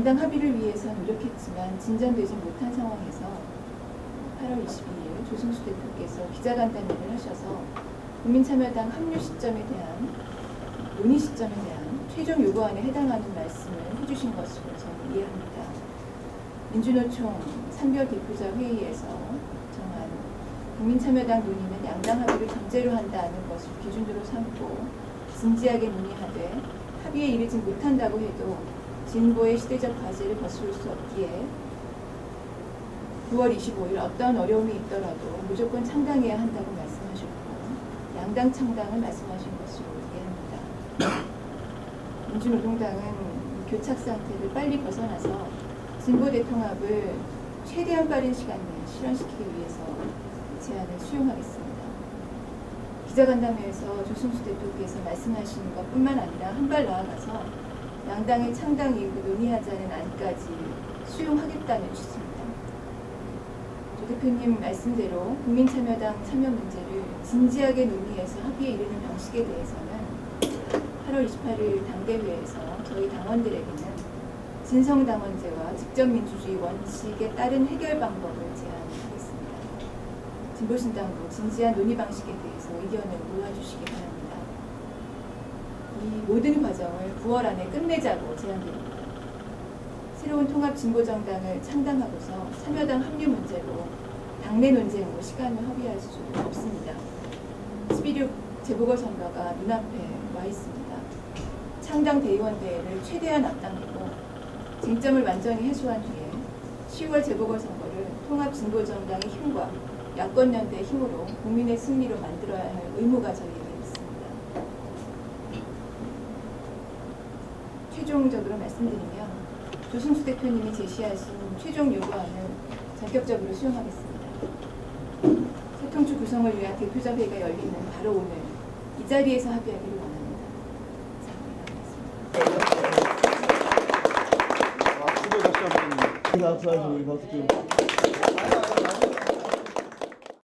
양당 합의를 위해서 노력했지만 진전되지 못한 상황에서 8월 22일 조승수 대표께서 기자간담회를 하셔서 국민참여당 합류 시점에 대한 논의 시점에 대한 최종 요구안에 해당하는 말씀을 해주신 것으로 저는 이해합니다. 민주노총 산별 대표자 회의에서 정한 국민참여당 논의는 양당 합의를 전제로 한다는 것을 기준으로 삼고 진지하게 논의하되 합의에 이르지 못한다고 해도 진보의 시대적 과제를 거스를 수 없기에 9월 25일 어떠한 어려움이 있더라도 무조건 창당해야 한다고 말씀하셨고 양당 창당을 말씀하신 것으로 이해합니다. 민주노동당은 교착 상태를 빨리 벗어나서 진보 대통합을 최대한 빠른 시간 내에 실현시키기 위해서 제안을 수용하겠습니다. 기자간담회에서 조승수 대표께서 말씀하신 것뿐만 아니라 한 발 나아가서 양당의 창당 이유를 논의하자는 안까지 수용하겠다는 취지입니다. 조 대표님 말씀대로 국민참여당 참여 문제를 진지하게 논의해서 합의에 이르는 방식에 대해서는 8월 28일 당대회에서 저희 당원들에게는 진성당원제와 직접민주주의 원칙에 따른 해결 방법을 제안하겠습니다. 진보신당도 진지한 논의 방식에 대해서 의견을 모아주시기 바랍니다. 이 모든 과정을 9월 안에 끝내자고 제안드립니다. 새로운 통합 진보정당을 창당하고서 참여당 합류 문제로 당내 논쟁으로 시간을 허비할 수 없습니다. 11.6 재보궐선거가 눈앞에 와 있습니다. 창당 대의원 대회를 최대한 앞당기고 쟁점을 완전히 해소한 뒤에 10월 재보궐선거를 통합 진보정당의 힘과 야권연대의 힘으로 국민의 승리로 만들어야 할 의무가 저희에게 있습니다. 최종적으로 말씀드리면 조승수 대표님이 제시하신 최종 요구안을 전격적으로 수용하겠습니다. 세통주 구성을 위한 대표자 회의가 열리는 바로 오늘 이 자리에서 합의하기를 원합니다. 감사합니다. 박수 다시 한번. 박수, 박수, 박수 좀.